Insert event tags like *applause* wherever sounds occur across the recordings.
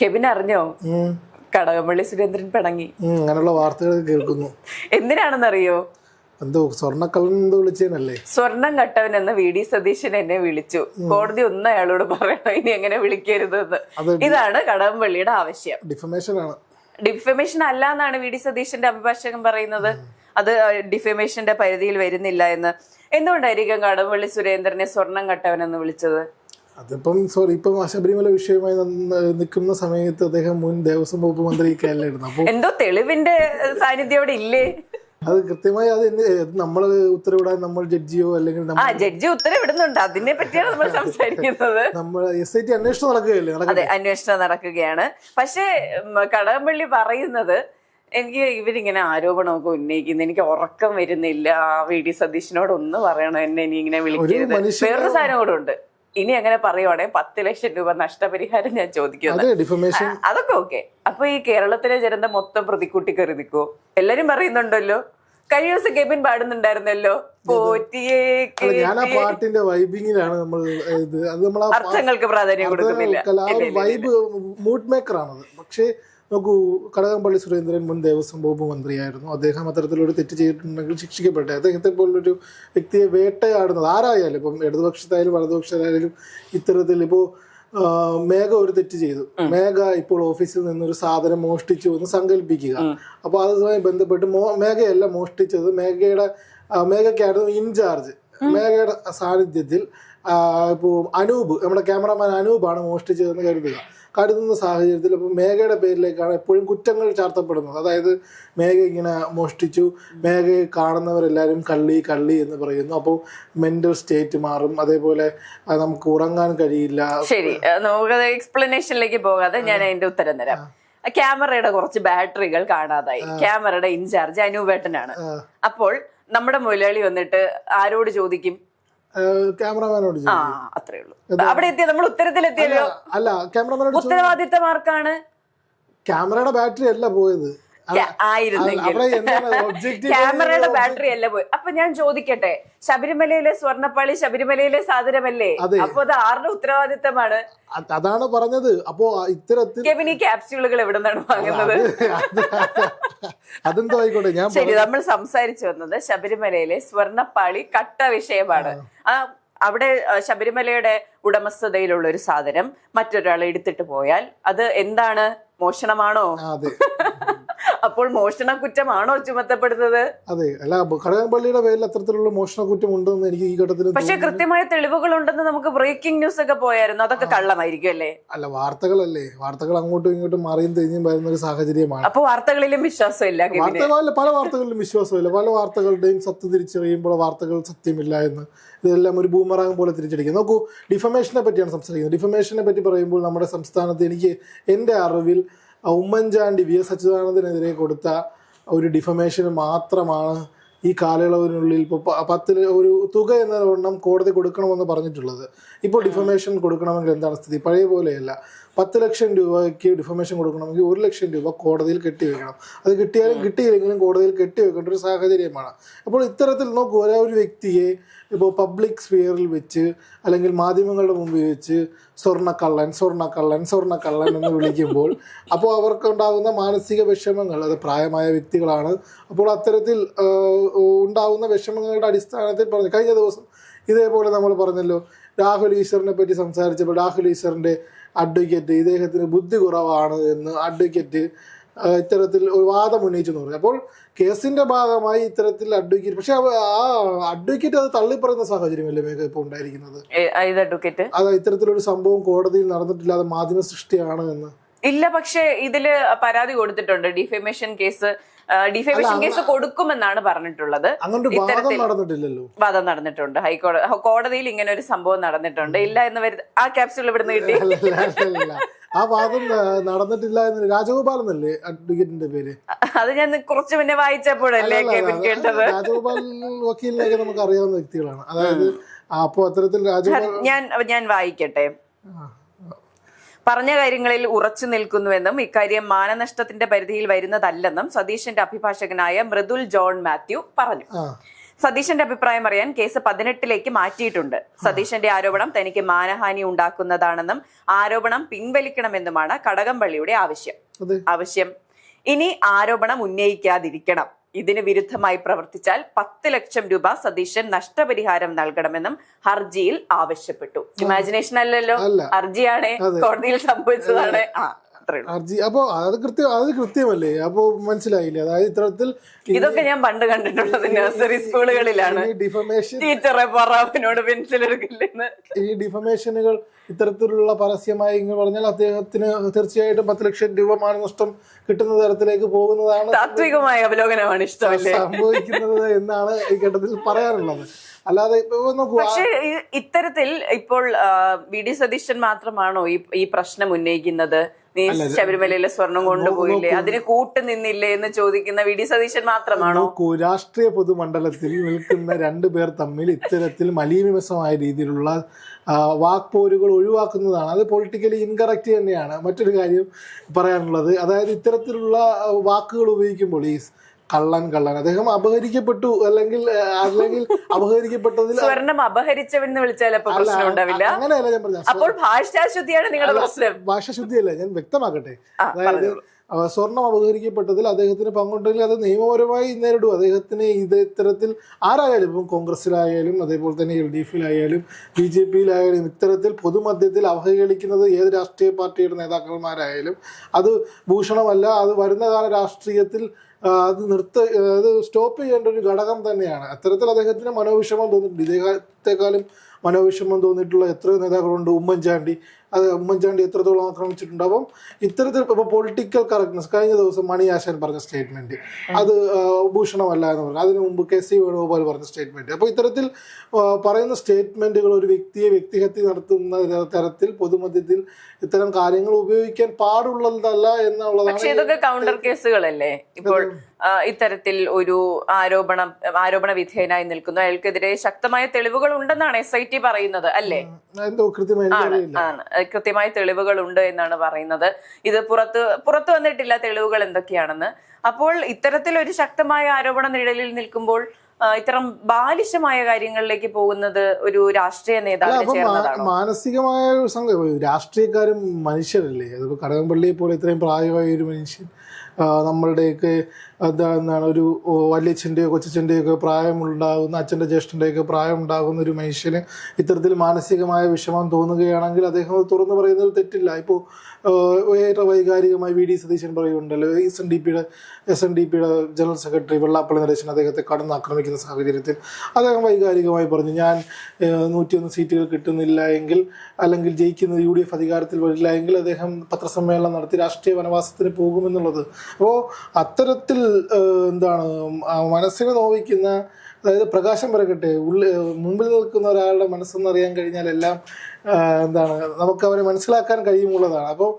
Kevin അറിഞ്ഞോ കടകംപള്ളി സുരേന്ദ്രൻ പിണങ്ങി. അങ്ങനെയുള്ള വാർത്തകൾ കേൾക്കുന്നു. എന്തിനാണെന്നറിയോ? എന്തോ സ്വർണക്കള്ളൻ എന്തോ വിളിച്ചേനല്ലേ? സ്വർണം കട്ടവൻ എന്ന വി. ഡി. സതീശൻ എന്നെ വിളിച്ചു. കോടതി ഒന്നും അയാളോട് പറയണം. ഇനി എങ്ങനെ വിളിക്കരുത് ഇതാണ് കടകംപള്ളിയുടെ ആവശ്യം. ഡിഫമേഷൻ ആണ്. ഡിഫമേഷൻ അല്ല എന്നാണ് വി. ഡി. സതീശന്റെ അഭിഭാഷകൻ പറയുന്നത്. അത് ഡിഫമേഷന്റെ പരിധിയിൽ വരുന്നില്ല എന്ന്. എന്തുകൊണ്ടായിരിക്കും കടകംപള്ളി സുരേന്ദ്രനെ സ്വർണം കട്ടവൻ എന്ന് വിളിച്ചത്? അതിപ്പം സോറി ഇപ്പം ശബരിമല വിഷയമായി നിൽക്കുന്ന സമയത്ത് അദ്ദേഹം മുൻ ദേവസ്വം വകുപ്പ് മന്ത്രി കേരളമായിരുന്നു അപ്പോൾ എന്തോ തെളിവിന്റെ സാന്നിധ്യം അവിടെ ഇല്ലേ? അത് കൃത്യമായി അത് നമ്മൾ ഉത്തരവിടാൻ നമ്മൾ ജഡ്ജിയോ അല്ലെങ്കിൽ ജഡ്ജി ഉത്തരവിടുന്നുണ്ട്. അതിനെ പറ്റിയാണ് നമ്മൾ സംസാരിക്കുന്നത്. നമ്മൾ എസ് ഐ ടി അന്വേഷണം നടക്കുകയല്ലേ? അതെ അന്വേഷണം നടക്കുകയാണ്. പക്ഷേ കടകംപള്ളി പറയുന്നത് എനിക്ക് ഇവരിങ്ങനെ ആരോപണമൊക്കെ ഉന്നയിക്കുന്നു. എനിക്ക് ഉറക്കം വരുന്നില്ല. ആ വി. ഡി. സതീഷിനോട് ഒന്ന് പറയണം എന്നെ ഇനി ഇങ്ങനെ വിളിക്കരുത്. വേറൊരു സാധനം കൂടെ ഉണ്ട്. ഇനി അങ്ങനെ പറയുവാണെങ്കിൽ പത്ത് ലക്ഷം രൂപ നഷ്ടപരിഹാരം ഞാൻ ചോദിക്കുന്നു അതൊക്കെ ഓക്കെ. അപ്പൊ ഈ കേരളത്തിലെ ജനത മൊത്തം പ്രതിക്കൂട്ടി കയറി നിൽക്കോ എല്ലാരും പറയുന്നുണ്ടല്ലോ. കഴിഞ്ഞ ദിവസം കെബിൻ പാടുന്നുണ്ടായിരുന്നല്ലോ. പോറ്റിയേ ഞാൻ ആ. പാട്ടിന്റെ വൈബിങ്ങിലാണ് നമ്മൾ ഇത് അത് നമ്മൾ അർത്ഥങ്ങൾക്ക് പ്രാധാന്യം കൊടുക്കുന്നില്ല. വൈബ് മൂഡ് മേക്കർ ആണത് പക്ഷേ നോക്കൂ കടകംപള്ളി സുരേന്ദ്രൻ മുൻ ദേവസ്വം വകുപ്പ് മന്ത്രിയായിരുന്നു. അദ്ദേഹം അത്തരത്തിലൊരു തെറ്റ് ചെയ്തിട്ടുണ്ടെങ്കിൽ ശിക്ഷിക്കപ്പെട്ടെ. അദ്ദേഹത്തെ പോലൊരു വ്യക്തിയെ വേട്ടയാടുന്നത് ആരായാലും ഇപ്പം ഇടതുപക്ഷത്തായാലും വലതുപക്ഷത്തായാലും ഇത്തരത്തിൽ ഇപ്പോൾ മേഘ ഒരു തെറ്റ് ചെയ്തു. മേഘ ഇപ്പോൾ ഓഫീസിൽ നിന്നൊരു സാധനം മോഷ്ടിച്ചു എന്ന് സങ്കല്പിക്കുക. അപ്പോൾ അതുമായി ബന്ധപ്പെട്ട് മോ മേഘയല്ല മോഷ്ടിച്ചത്. മേഘയുടെ മേഘയ്ക്കായിരുന്നു ഇൻചാർജ്. മേഘയുടെ സാന്നിധ്യത്തിൽ ഇപ്പോൾ അനൂപ് നമ്മുടെ ക്യാമറമാൻ അനൂപാണ് മോഷ്ടിച്ചതെന്ന് കരുതുക. കരുതുന്ന സാഹചര്യത്തിൽ ഇപ്പോൾ മേഘയുടെ പേരിലേക്കാണ് എപ്പോഴും കുറ്റങ്ങൾ ചാർത്തപ്പെടുന്നത്. അതായത് മേഘ ഇങ്ങനെ മോഷ്ടിച്ചു. മേഘയെ കാണുന്നവരെല്ലാവരും കള്ളി കള്ളി എന്ന് പറയുന്നു. അപ്പോൾ മെന്റൽ സ്റ്റേറ്റ് മാറും. അതേപോലെ നമുക്ക് ഉറങ്ങാൻ കഴിയില്ല. ശരി നമുക്ക് എക്സ്പ്ലനേഷനിലേക്ക് പോകാതെ ഞാൻ അതിന്റെ ഉത്തരം തരാം. ക്യാമറയുടെ കുറച്ച് ബാറ്ററികൾ കാണാതായി. ക്യാമറയുടെ ഇൻചാർജ് അനൂപേട്ടനാണ്. അപ്പോൾ നമ്മുടെ മുതലാളി വന്നിട്ട് ആരോട് ചോദിക്കും? ക്യാമറമാനോട് ആ. അത്രേ ഉള്ളൂ. അവിടെ എത്തിയ? നമ്മൾ ഉത്തരത്തിലെത്തിയല്ലോ. അല്ല ക്യാമറമാനോട് ഉത്തരവാദിത്തമാർക്കാണ് ക്യാമറയുടെ ബാറ്ററി അല്ല പോയത്. ആയിരുന്നെങ്കിൽ. *laughs* ക്യാമറയുടെ ബാറ്ററി അല്ല പോയി. അപ്പൊ ഞാൻ ചോദിക്കട്ടെ ശബരിമലയിലെ സ്വർണപ്പാളി ശബരിമലയിലെ സാധനമല്ലേ. അപ്പൊ അത് ആരുടെ ഉത്തരവാദിത്തമാണ്? അതാണ് പറഞ്ഞത്. അപ്പോ ഇത്തരത്തിൽ കെവിൻ ഈ ക്യാപ്സ്യൂളുകൾ എവിടെ നിന്നാണ് വാങ്ങുന്നത്? അത് അത് അതെന്തോ ആയിക്കോട്ടെ ഞാൻ ശരി നമ്മൾ സംസാരിച്ചു വന്നത് ശബരിമലയിലെ സ്വർണപ്പാളി കട്ട വിഷയമാണ്. ആ അവിടെ ശബരിമലയുടെ ഉടമസ്ഥതയിലുള്ള ഒരു സാധനം മറ്റൊരാൾ എടുത്തിട്ട് പോയാൽ അത് എന്താണ്? മോഷണമാണോ? *laughs* അപ്പോൾ മോഷണ കുറ്റമാണോ ചുമത്തപ്പെടുന്നത്? അതെ അല്ല കടകംപള്ളിയുടെ പേരിൽ അത്തരത്തിലുള്ള മോഷണ കുറ്റം ഉണ്ടെന്ന് എനിക്ക് ഈ ഘട്ടത്തിൽ പക്ഷെ കൃത്യമായ തെളിവുകൾ ഉണ്ടെന്ന് നമുക്ക് ബ്രേക്കിംഗ് ന്യൂസ് ഒക്കെ പോയായിരുന്നു. അതൊക്കെ കള്ളമായിരിക്കും അല്ലേ? അല്ല വാർത്തകളല്ലേ? വാർത്തകൾ അങ്ങോട്ടും ഇങ്ങോട്ടും മാറിയും തിരിഞ്ഞും വരുന്ന ഒരു സാഹചര്യമാണ്. അപ്പൊ വാർത്തകളിലും വിശ്വാസമില്ല കെവിന് വാർത്തകളിൽ പല വാർത്തകളിലും വിശ്വാസമില്ല. പല വാർത്തകളുടെയും സത്യം തിരിച്ചറിയുമ്പോൾ വാർത്തകൾ സത്യമില്ല എന്ന് ഇതെല്ലാം ഒരു ബൂമറാങ് പോലെ തിരിച്ചടിക്കും. നോക്കൂ ഡിഫമേഷനെ പറ്റിയാണ് സംസാരിക്കുന്നത്. ഡിഫമേഷനെ പറ്റി പറയുമ്പോൾ നമ്മുടെ സംസ്ഥാനത്ത് എനിക്ക് എന്റെ അറിവിൽ ഉമ്മൻചാണ്ടി വി എസ് അച്യുതാനന്ദനെതിരെ കൊടുത്ത ഒരു ഡിഫമേഷന് മാത്രമാണ് ഈ കാലയളവിനുള്ളിൽ ഇപ്പോൾ പത്തിൽ ഒരു തുക എന്ന വണ്ണം കോടതി കൊടുക്കണമെന്ന് പറഞ്ഞിട്ടുള്ളത്. ഇപ്പോൾ ഡിഫമേഷൻ കൊടുക്കണമെങ്കിൽ എന്താണ് സ്ഥിതി? പഴയ പോലെയല്ല. പത്ത് ലക്ഷം രൂപയ്ക്ക് ഡിഫമേഷൻ കൊടുക്കണമെങ്കിൽ ഒരു ലക്ഷം രൂപ കോടതിയിൽ കെട്ടിവെക്കണം. അത് കിട്ടിയാലും കിട്ടിയില്ലെങ്കിലും കോടതിയിൽ കെട്ടിവെക്കേണ്ട ഒരു സാഹചര്യമാണ്. അപ്പോൾ ഇത്തരത്തിൽ നോക്കുക ഒരേ ഒരു വ്യക്തിയെ ഇപ്പോൾ പബ്ലിക് സ്ഫിയറിൽ വെച്ച് അല്ലെങ്കിൽ മാധ്യമങ്ങളുടെ മുമ്പിൽ വെച്ച് സ്വർണക്കള്ളൻ സ്വർണക്കള്ളൻ സ്വർണക്കള്ളൻ എന്ന് വിളിക്കുമ്പോൾ അപ്പോൾ അവർക്കുണ്ടാകുന്ന മാനസിക വിഷമങ്ങൾ അത് പ്രായമായ വ്യക്തികളാണ്. അപ്പോൾ അത്തരത്തിൽ ഉണ്ടാകുന്ന വിഷമങ്ങളുടെ അടിസ്ഥാനത്തിൽ പറഞ്ഞു കഴിഞ്ഞ ദിവസം ഇതേപോലെ നമ്മൾ പറഞ്ഞല്ലോ രാഹുൽ ഈശ്വറിനെ പറ്റി സംസാരിച്ചപ്പോൾ രാഹുൽ ഈശ്വറിന്റെ അഡ്വക്കേറ്റ് ഇദ്ദേഹത്തിന് ബുദ്ധി കുറവാണ് എന്ന് അഡ്വക്കേറ്റ് ഇത്തരത്തിൽ ഒരു വാദം ഉന്നയിച്ചു എന്ന് പറഞ്ഞു. അപ്പോൾ കേസിന്റെ ഭാഗമായി ഇത്തരത്തിൽ അഡ്വക്കേറ്റ് പക്ഷെ ആ അഡ്വക്കേറ്റ് അത് തള്ളിപ്പറയുന്ന സാഹചര്യമല്ലേ മേഘ ഇപ്പോൾ ഉണ്ടായിരിക്കുന്നത്? അഡ്വക്കേറ്റ് അത് ഇത്തരത്തിലൊരു സംഭവം കോടതിയിൽ നടന്നിട്ടില്ല അത് മാധ്യമ സൃഷ്ടിയാണ് എന്ന്. ഇല്ല പക്ഷെ ഇതിൽ പരാതി കൊടുത്തിട്ടുണ്ട്. ഡിഫേമേഷൻ കേസ് ഡിഫേമേഷൻ കേസ് കൊടുക്കുമെന്നാണ് പറഞ്ഞിട്ടുള്ളത്. നടന്നിട്ടില്ലല്ലോ. വാദം നടന്നിട്ടുണ്ട്. ഹൈക്കോടതി കോടതിയിൽ ഇങ്ങനെ ഒരു സംഭവം നടന്നിട്ടുണ്ട്. ഇല്ല എന്ന് വരുന്ന ആ ക്യാപ്സ്യൂൾ ഇവിടുന്ന് കിട്ടി. ആ വാദം നടന്നിട്ടില്ല എന്ന് രാജഗോപാലൻ അല്ലേ അഡ്വക്കേറ്റിന്റെ പേര്? അത് ഞാൻ കുറച്ച് മുന്നേ വായിച്ചപ്പോഴല്ലേ കേട്ടത് രാജഗോപാൽ വക്കീലിനെയൊക്കെ നമുക്ക് അറിയാവുന്ന വ്യക്തികളാണ്. അതായത് അപ്പോ അത്തരത്തിൽ രാജഗോപാൽ ഞാൻ ഞാൻ വായിക്കട്ടെ. പറഞ്ഞ കാര്യങ്ങളിൽ ഉറച്ചു നിൽക്കുന്നുവെന്നും ഇക്കാര്യം മാനനഷ്ടത്തിന്റെ പരിധിയിൽ വരുന്നതല്ലെന്നും സതീശന്റെ അഭിഭാഷകനായ മൃദുൽ ജോൺ മാത്യു പറഞ്ഞു. സതീശന്റെ അഭിപ്രായം അറിയാൻ കേസ് പതിനെട്ടിലേക്ക് മാറ്റിയിട്ടുണ്ട്. സതീശന്റെ ആരോപണം തനിക്ക് മാനഹാനി ഉണ്ടാക്കുന്നതാണെന്നും ആരോപണം പിൻവലിക്കണമെന്നുമാണ് കടകംപള്ളിയുടെ ആവശ്യം. ആവശ്യം. ഇനി ആരോപണം ഉന്നയിക്കാതിരിക്കണം. ഇതിന് വിരുദ്ധമായി പ്രവർത്തിച്ചാൽ പത്ത് ലക്ഷം രൂപ സതീശൻ നഷ്ടപരിഹാരം നൽകണമെന്നും ഹർജിയിൽ ആവശ്യപ്പെട്ടു. ഇമാജിനേഷൻ അല്ലല്ലോ. അല്ല. ഹർജിയാണ് കോടതിയിൽ സംഭവിച്ചതാണ്. ആ. അത്രേ ഉള്ളൂ. ഹർജി അപ്പോ അത് കൃത്യം അത് കൃത്യമല്ലേ? അപ്പോൾ മനസ്സിലായില്ലേ? അതായത് ഇത്തരത്തിൽ ഇതൊക്കെ ഞാൻ പണ്ട് കണ്ടിട്ടുള്ളത് നഴ്സറി സ്കൂളുകളിലാണ് ഡിഫമേഷൻ ടീച്ചറെ പറവനോട് പെൻസിൽ എടുക്കില്ലെന്ന്. ഈ ഡിഫമേഷനുകൾ ഇത്തരത്തിലുള്ള പരസ്യമായി ഇങ്ങ് പറഞ്ഞാൽ അദ്ദേഹത്തിന് തീർച്ചയായിട്ടും പത്ത് ലക്ഷം രൂപ മാനനഷ്ടം കിട്ടുന്ന തരത്തിലേക്ക് പോകുന്നതാണ് താത്വികമായ അവലോകനമാണ് ഇഷ്ടമല്ലേ? സംഭവിക്കുന്നത് എന്നാണ് ഈ ഘട്ടത്തിൽ പറയാറുള്ളത് അല്ലാതെ പക്ഷേ ഇത്തരത്തിൽ ഇപ്പോൾ വി ഡി സതീശൻ മാത്രമാണോ ഈ ഈ പ്രശ്നം ഉന്നയിക്കുന്നത്? നീ ശബരിമലയിലെ സ്വർണം കൊണ്ടുപോയില്ലേ? അതിന് കൂട്ട് നിന്നില്ലേ എന്ന് ചോദിക്കുന്ന വി. ഡി. സതീശൻ മാത്രമാണോ? രാഷ്ട്രീയ പൊതുമണ്ഡലത്തിൽ നിൽക്കുന്ന രണ്ടു പേർ തമ്മിൽ ഇത്തരത്തിൽ മലീമിമസമായ രീതിയിലുള്ള വാക്പോരുകൾ ഒഴിവാക്കുന്നതാണ്. അത് പൊളിറ്റിക്കലി ഇൻകറക്റ്റ് തന്നെയാണ്. മറ്റൊരു കാര്യം പറയാനുള്ളത് അതായത് ഇത്തരത്തിലുള്ള വാക്കുകൾ ഉപയോഗിക്കുമ്പോൾ ഈ കള്ളൻ കള്ളൻ. അദ്ദേഹം അപഹരിക്കപ്പെട്ടു. അല്ലെങ്കിൽ അല്ലെങ്കിൽ അപഹരിക്കപ്പെട്ടതിൽ സ്വർണം അപഹരിച്ചവെന്ന് വിളിച്ചാൽ അപ്പൊ അല്ല, അങ്ങനെയല്ല ഞാൻ പറഞ്ഞത്. അപ്പോൾ ഭാഷാശുദ്ധിയാണ് നിങ്ങളുടെ പ്രശ്നം. ഭാഷാശുദ്ധിയല്ല ഞാൻ വ്യക്തമാക്കട്ടെ. അതായത് സ്വർണം അപഹരിക്കപ്പെട്ടതിൽ അദ്ദേഹത്തിന് പങ്കുണ്ടെങ്കിൽ അത് നിയമപരമായി നേരിടും. അദ്ദേഹത്തിന് ഇത് ഇത്തരത്തിൽ ആരായാലും ഇപ്പം കോൺഗ്രസിലായാലും അതേപോലെ തന്നെ എൽ ഡി എഫിലായാലും ബി ജെ പിയിലായാലും ഇത്തരത്തിൽ പൊതുമധ്യത്തിൽ അവഹേളിക്കുന്നത് ഏത് രാഷ്ട്രീയ പാർട്ടിയുടെ നേതാക്കന്മാരായാലും അത് ഭൂഷണമല്ല. അത് വരുന്ന കാല രാഷ്ട്രീയത്തിൽ അത് നിർത്ത അത് സ്റ്റോപ്പ് ചെയ്യേണ്ട ഒരു ഘടകം തന്നെയാണ്. അത്തരത്തിൽ അദ്ദേഹത്തിന് മനോവിഷമം തോന്നിയിട്ടുണ്ട്. ഇദ്ദേഹത്തെക്കാളും മനോവിഷമം തോന്നിയിട്ടുള്ള എത്രയോ നേതാക്കളുണ്ട്. ഉമ്മൻചാണ്ടി അത് ഉമ്മൻചാണ്ടി എത്രത്തോളം ആക്രമിച്ചിട്ടുണ്ടാവും? ഇത്തരത്തിൽ ഇപ്പോൾ പൊളിറ്റിക്കൽ കറക്റ്റ്നസ് കഴിഞ്ഞ ദിവസം മണി ആശാൻ പറഞ്ഞ സ്റ്റേറ്റ്മെന്റ് അത് ഭൂഷണമല്ല എന്ന് പറഞ്ഞു. അതിനു മുമ്പ് കെ സി വേണുഗോപാൽ പറഞ്ഞ സ്റ്റേറ്റ്മെന്റ് അപ്പോൾ ഇത്തരത്തിൽ പറയുന്ന സ്റ്റേറ്റ്മെന്റുകൾ ഒരു വ്യക്തിയെ വ്യക്തിഹത്യ നടത്തുന്ന തരത്തിൽ പൊതുമധ്യത്തിൽ ഇത്തരം കാര്യങ്ങൾ ഉപയോഗിക്കാൻ പാടുള്ളതല്ല എന്നുള്ളതാണ് പക്ഷെ ഇതൊക്കെ കൗണ്ടർ കേസുകളല്ലേ? ഇപ്പോൾ ഇത്തരത്തിൽ ഒരു ആരോപണം ആരോപണ വിധേയനായി നിൽക്കുന്നു. അയാൾക്കെതിരെ ശക്തമായ തെളിവുകൾ ഉണ്ടെന്നാണ് എസ് ഐ ടി പറയുന്നത് അല്ലേ? എന്തോ കൃത്യമായി കൃത്യമായ തെളിവുകൾ ഉണ്ട് എന്നാണ് പറയുന്നത്. ഇത് പുറത്ത് പുറത്തു വന്നിട്ടില്ല തെളിവുകൾ എന്തൊക്കെയാണെന്ന്. അപ്പോൾ ഇത്തരത്തിൽ ഒരു ശക്തമായ ആരോപണ നിഴലിൽ നിൽക്കുമ്പോൾ ഇത്തരം ബാലിശമായ കാര്യങ്ങളിലേക്ക് പോകുന്നത് ഒരു രാഷ്ട്രീയ ചേർന്നതാണോ? മാനസികമായ ഒരു സംഗതി രാഷ്ട്രീയക്കാരും മനുഷ്യരല്ലേ? അതിപ്പോ കടകംപള്ളിയെ പോലെ ഇത്രയും പ്രായമായ ഒരു മനുഷ്യൻ നമ്മളുടെയൊക്കെ എന്താ എന്താണ് ഒരു വല്യച്ഛന്റെയോ കൊച്ചച്ഛന്റെയൊക്കെ പ്രായമുണ്ടാകുന്ന അച്ഛന്റെ ജ്യേഷ്ഠന്റെയൊക്കെ പ്രായമുണ്ടാകുന്ന ഒരു മനുഷ്യന് ഇത്തരത്തിൽ മാനസികമായ വിഷമം തോന്നുകയാണെങ്കിൽ അദ്ദേഹം അത് തുറന്നു പറയുന്നതിൽ തെറ്റില്ല. ഇപ്പോൾ ഏറെ വൈകാരികമായി വി ഡി സതീശൻ പറയുന്നുണ്ടല്ലോ എസ് എൻ ഡി പിയുടെ എസ് എൻ ഡി പിയുടെ ജനറൽ സെക്രട്ടറി വെള്ളാപ്പള്ളി നരേശൻ അദ്ദേഹത്തെ കടന്ന് ആക്രമിക്കുന്ന സാഹചര്യത്തിൽ അദ്ദേഹം വൈകാരികമായി പറഞ്ഞു ഞാൻ നൂറ്റിയൊന്ന് സീറ്റുകൾ കിട്ടുന്നില്ല എങ്കിൽ അല്ലെങ്കിൽ ജയിക്കുന്നത് യു ഡി എഫ് അധികാരത്തിൽ വരില്ല എങ്കിൽ അദ്ദേഹം പത്രസമ്മേളനം നടത്തി രാഷ്ട്രീയ വനവാസത്തിന് പോകുമെന്നുള്ളത് അപ്പോൾ അത്തരത്തിൽ എന്താണ് മനസ്സിനെ നോവിക്കുന്ന അതായത് പ്രകാശം പറക്കട്ടെ ഉള്ളിൽ മുമ്പിൽ നിൽക്കുന്ന ഒരാളുടെ മനസ്സെന്ന് അറിയാൻ കഴിഞ്ഞാൽ എല്ലാം എന്താണ് നമുക്ക് അവരെ മനസ്സിലാക്കാൻ കഴിയുമുള്ളതാണ്. അപ്പോൾ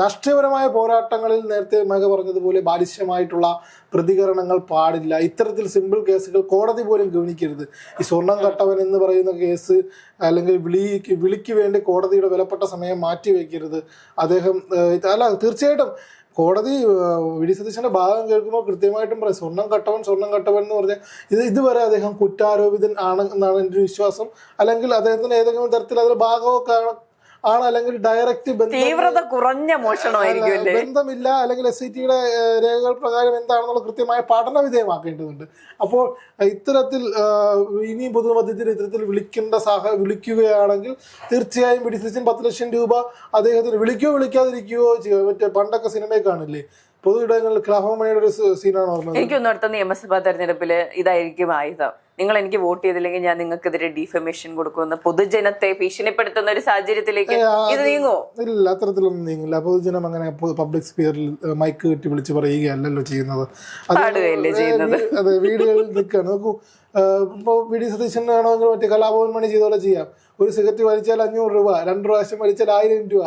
രാഷ്ട്രീയപരമായ പോരാട്ടങ്ങളിൽ നേരത്തെ മക പറഞ്ഞതുപോലെ ബാലിശ്യമായിട്ടുള്ള പ്രതികരണങ്ങൾ പാടില്ല. ഇത്തരത്തിൽ സിമ്പിൾ കേസുകൾ കോടതി പോലും ഗവനിക്കരുത്. ഈ സ്വർണം കട്ടവൻ എന്ന് പറയുന്ന കേസ് അല്ലെങ്കിൽ വിളി വിളിക്ക് വേണ്ടി കോടതിയുടെ വിലപ്പെട്ട സമയം മാറ്റി വയ്ക്കരുത്. അദ്ദേഹം അല്ല തീർച്ചയായിട്ടും കോടതി വി സതീശന്റെ ഭാഗം കേൾക്കുമ്പോൾ കൃത്യമായിട്ടും പറയും. സ്വർണം കട്ടവൻ സ്വർണം കട്ടവൻ എന്ന് പറഞ്ഞാൽ ഇത് ഇതുവരെ അദ്ദേഹം കുറ്റാരോപിതൻ ആണ് എന്നാണ് എന്റെ വിശ്വാസം. അല്ലെങ്കിൽ അദ്ദേഹത്തിന് ഏതെങ്കിലും തരത്തിൽ അതിൽ ഭാഗമൊക്കെ ആണ്- അല്ലെങ്കിൽ ഡയറക്റ്റ് തീവ്രത കുറഞ്ഞ മോഷണമായിരിക്കും ബന്ധമില്ല അല്ലെങ്കിൽ എസ് ഐ ടിയുടെ രേഖകൾ പ്രകാരം എന്താണെന്നുള്ള കൃത്യമായ പഠന വിധേയമാക്കേണ്ടതുണ്ട്. അപ്പോൾ ഇത്തരത്തിൽ ഇനിയും ഇനി പൊതുമധ്യത്തിൽ ഇത്തരത്തിൽ വിളിക്കേണ്ട സാഹ വിളിക്കുകയാണെങ്കിൽ തീർച്ചയായും പിടിച്ചിൻ പത്ത് ലക്ഷം രൂപ അദ്ദേഹത്തിന് വിളിക്കുകയോ വിളിക്കാതിരിക്കുകയോ ചെയ്യുക മറ്റേ പണ്ടൊക്കെ സിനിമയൊക്കെ കാണില്ലേ? പൊതു ഇടങ്ങളിൽ ക്ലാഭമണിയുടെ ഒരു സീനാണ് ഓർമ്മ എനിക്കൊന്നും അടുത്ത നിയമസഭാ തെരഞ്ഞെടുപ്പിൽ ഇതായിരിക്കും ആയുധം. നിങ്ങൾ എനിക്ക് വോട്ട് ചെയ്തില്ലെങ്കിൽ ഞാൻ നിങ്ങൾക്കെതിരെ ഡിഫമേഷൻ കൊടുക്കുമെന്ന് പൊതുജനത്തെ ഭീഷണിപ്പെടുത്തുന്ന ഒരു സാഹചര്യത്തിലേക്ക് ഇത് നീങ്ങോ? ഇല്ല അത്തരത്തിലൊന്നും നീങ്ങില്ല. പൊതുജനം അങ്ങനെ പബ്ലിക് സ്പിയറിൽ മൈക്ക് കെട്ടി വിളിച്ച് പറയുകയല്ലല്ലോ ചെയ്യുന്നത്. അതെ വീടുകളിൽ നിൽക്കുകയാണ് നോക്കൂ ഇപ്പോൾ വി ഡി സതീശൻ ആണോ മറ്റേ കലാഭവൻ മണി ചെയ്ത പോലെ ചെയ്യാം. ഒരു സിഗരറ്റ് വലിച്ചാൽ അഞ്ഞൂറ് രൂപ രണ്ട് പ്രാവശ്യം വലിച്ചാൽ ആയിരം രൂപ.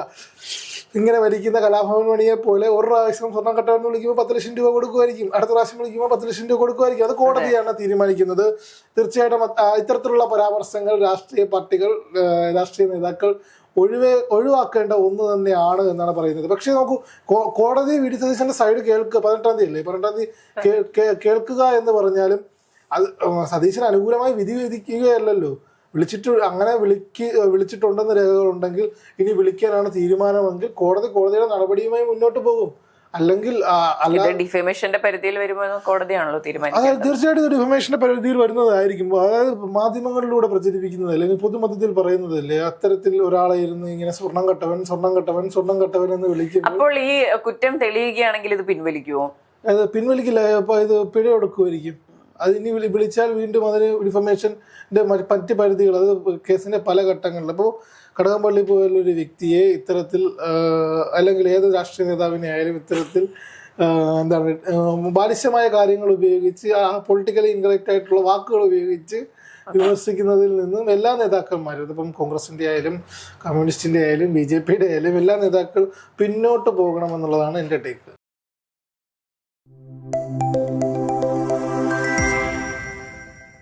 ഇങ്ങനെ വലിക്കുന്ന കലാഭവൻ മണിയെ പോലെ ഒരു പ്രാവശ്യം സ്വർണം കട്ടവെന്ന് വിളിക്കുമ്പോൾ പത്ത് ലക്ഷം രൂപ കൊടുക്കുമായിരിക്കും. അടുത്ത പ്രാവശ്യം വിളിക്കുമ്പോൾ പത്ത് ലക്ഷം രൂപ കൊടുക്കുമായിരിക്കും. അത് കോടതിയാണ് തീരുമാനിക്കുന്നത്. തീർച്ചയായിട്ടും ഇത്തരത്തിലുള്ള പരാമർശങ്ങൾ രാഷ്ട്രീയ പാർട്ടികൾ രാഷ്ട്രീയ നേതാക്കൾ ഒഴിവേ ഒഴിവാക്കേണ്ട ഒന്ന് തന്നെയാണ് എന്നാണ് പറയുന്നത്. പക്ഷേ നോക്കൂ കോടതി വി ഡി സതീശന്റെ സൈഡ് കേൾക്കുക പതിനെട്ടാം തീയതി അല്ലേ? പതിനെട്ടാം തീയതി കേൾക്കുക എന്ന് പറഞ്ഞാലും അത് സതീശന് അനുകൂലമായി വിധി വിധിക്കുകയല്ലല്ലോ. വിളിച്ചിട്ട് അങ്ങനെ വിളിക്ക് വിളിച്ചിട്ടുണ്ടെന്ന് രേഖകളുണ്ടെങ്കിൽ ഇനി വിളിക്കാനാണ് തീരുമാനമെങ്കിൽ കോടതി കോടതിയുടെ നടപടിയുമായി മുന്നോട്ട് പോകും. അല്ലെങ്കിൽ പരിധിയിൽ വരുമ്പോൾ കോടതിയാണല്ലോ അതായത് തീരുമാനിക്കുന്നത് തീർച്ചയായിട്ടും ഡിഫമേഷന്റെ പരിധിയിൽ വരുന്നതായിരിക്കും. അതായത് മാധ്യമങ്ങളിലൂടെ പ്രചരിപ്പിക്കുന്നത് അല്ലെങ്കിൽ പൊതുമധ്യത്തിൽ പറയുന്നതല്ലേ? അത്തരത്തിൽ ഒരാളെ ഇരുന്ന് ഇങ്ങനെ സ്വർണം കട്ടവൻ സ്വർണം കട്ടവൻ സ്വർണം കട്ടവൻ എന്ന് വിളിക്കും അപ്പോൾ ഈ കുറ്റം തെളിയുകയാണെങ്കിൽ ഇത് പിൻവലിക്കുമോ അത് പിൻവലിക്കില്ല. ഇത് പിഴ കൊടുക്കുമായിരിക്കും. അത് ഇനി വിളി- വിളിച്ചാൽ വീണ്ടും അതിന് ഇൻഫർമേഷന്റെ മറ്റ് പരിധികൾ അത് കേസിന്റെ പല ഘട്ടങ്ങളിൽ അപ്പോൾ കടകംപള്ളി പോലുള്ളൊരു വ്യക്തിയെ ഇത്തരത്തിൽ അല്ലെങ്കിൽ ഏത് രാഷ്ട്രീയ നേതാവിനെ ആയാലും ഇത്തരത്തിൽ എന്താണ് ബാലിശമായ കാര്യങ്ങൾ ഉപയോഗിച്ച് ആ പൊളിറ്റിക്കലി ഇൻകറക്റ്റ് ആയിട്ടുള്ള വാക്കുകൾ ഉപയോഗിച്ച് വിമർശിക്കുന്നതിൽ നിന്നും എല്ലാ നേതാക്കന്മാരും ഇതിപ്പം കോൺഗ്രസിന്റെ ആയാലും കമ്മ്യൂണിസ്റ്റിന്റെ ആയാലും ബി ജെ പിയുടെ ആയാലും എല്ലാ നേതാക്കൾ പിന്നോട്ട് പോകണമെന്നുള്ളതാണ് എന്റെ ടേക്ക്